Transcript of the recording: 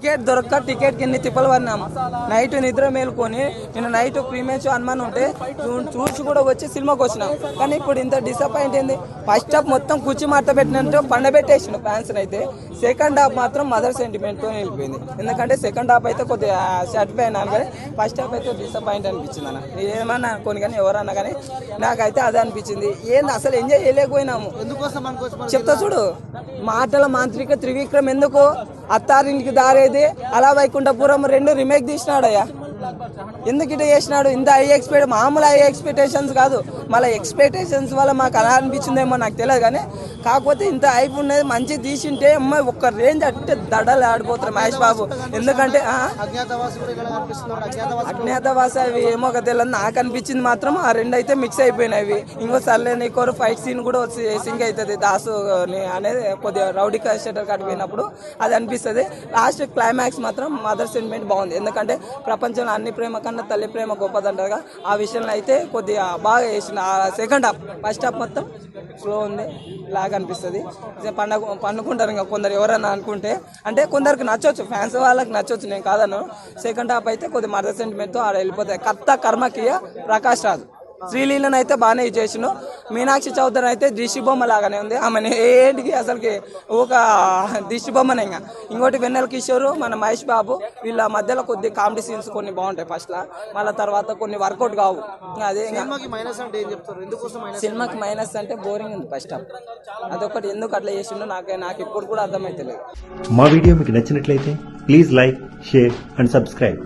Ticket దొరక్క ticket కింద తిప్పలు పడినాము. నైట్ నిద్ర మేలుకొని నేను నైట్ ప్రీమియం షో అనుమానం ఉంటే చూసి కూడా వచ్చి సినిమాకి వచ్చినాం. కానీ ఇప్పుడు ఇంత డిసప్పాయింట్ ఏంది? ఫస్ట్ హాఫ్ మొత్తం కుర్చీ మాట పెట్టినట్టు పండబెట్టేసిండు ఫ్యాన్స్ అయితే సెకండ్ హాఫ్ మాత్రం మదర్ సెంటిమెంట్తో వెళ్ళిపోయింది. ఎందుకంటే సెకండ్ హాఫ్ అయితే కొద్దిగా సాటిస్ఫై అయినాను కానీ ఫస్ట్ హాఫ్ అయితే డిసప్పాయింట్ అనిపించింది అన్న. ఏమన్నా అనుకోని కానీ ఎవరన్నా కానీ నాకైతే అదే అనిపించింది. ఏంది అసలు ఎంజాయ్ చేయలేకపోయినాము. చెప్తా చూడు మాటల మాంత్రిక త్రివిక్రమ్ ఎందుకు? అత్తారింటికి దారేది. అలా వైకుంఠపురం రెండు రిమేక్ తీసినాడయ్యా. ఎందుకు ఇట చేసినాడు? ఇంత హై ఎక్స్పెక్ట్ మామూలు హై ఎక్స్పెక్టేషన్స్ కాదు. మళ్ళీ ఎక్స్పెక్టేషన్స్ వల్ల మాకు అలా అనిపించిందేమో నాకు తెలియదు కానీ కాకపోతే ఇంత హైప్ ఉన్నది మంచి తీసింటే అమ్మాయి ఒక్క రేంజ్ అట్టే దడలు ఆడిపోతారు మహేష్ బాబు. ఎందుకంటే అజ్ఞాతవాస అవి ఏమో ఒక తెలియదు. నాకు అనిపించింది మాత్రం ఆ రెండు అయితే మిక్స్ అయిపోయినవి ఇంకో సర్లే నీకు ఫైట్ సీన్ కూడా వచ్చి సింగ్ అవుతుంది దాసు అనేది కొద్దిగా రౌడీ షటర్ కట్టిపోయినప్పుడు పోయినప్పుడు అది అనిపిస్తుంది. లాస్ట్ క్లైమాక్స్ మాత్రం మదర్ సెంటిమెంట్ బాగుంది. ఎందుకంటే ప్రపంచంలో అన్ని ప్రేమ కన్నా తల్లి ప్రేమ గొప్పదంటారుగా ఆ విషయంలో అయితే కొద్దిగా బాగా వేసిన సెకండ్ హాఫ్ ఫస్ట్ హాఫ్ మొత్తం స్లో ఉంది లాగా అనిపిస్తుంది. పండగ పండుకుంటారు ఇంకా కొందరు ఎవరన్నా అనుకుంటే అంటే కొందరికి నచ్చవచ్చు ఫ్యాన్స్ వాళ్ళకి నచ్చవచ్చు నేను కాదను. సెకండ్ హాఫ్ అయితే కొద్దిగా మదర్ సెంటిమెంట్తో ఆడ వెళ్ళిపోతాయి. కర్త కర్మకియ ప్రకాష్ రాజు. శ్రీలీలను అయితే బాగానే చేసిండు మీనాక్షి చౌదరి అయితే దిష్టి బొమ్మ లాగానే ఉంది. ఆమె ఏంటికి అసలుకి ఒక దిష్టి బొమ్మనే ఇంకా. ఇంకోటి వెన్నెల కిషోర్ మన మహేష్ బాబు వీళ్ళ మధ్యలో కొద్ది కామెడీ సీన్స్ కొన్ని బాగుంటాయి ఫస్ట్ లా మళ్ళీ తర్వాత కొన్ని వర్కౌట్ కావు. అదే ఇంకా. సినిమాకి మైనస్ అంటే ఏం చెప్తారు? ఎందుకోసం మైనస్ సినిమాకి మైనస్ అంటే బోరింగ్ ఉంది ఫస్ట్ అదొకటి ఎందుకు అట్లా చేసిండో నాకు నాకు ఇప్పుడు కూడా అర్థమైతలేదు. మా వీడియో మీకు నచ్చినట్లయితే please like share and subscribe.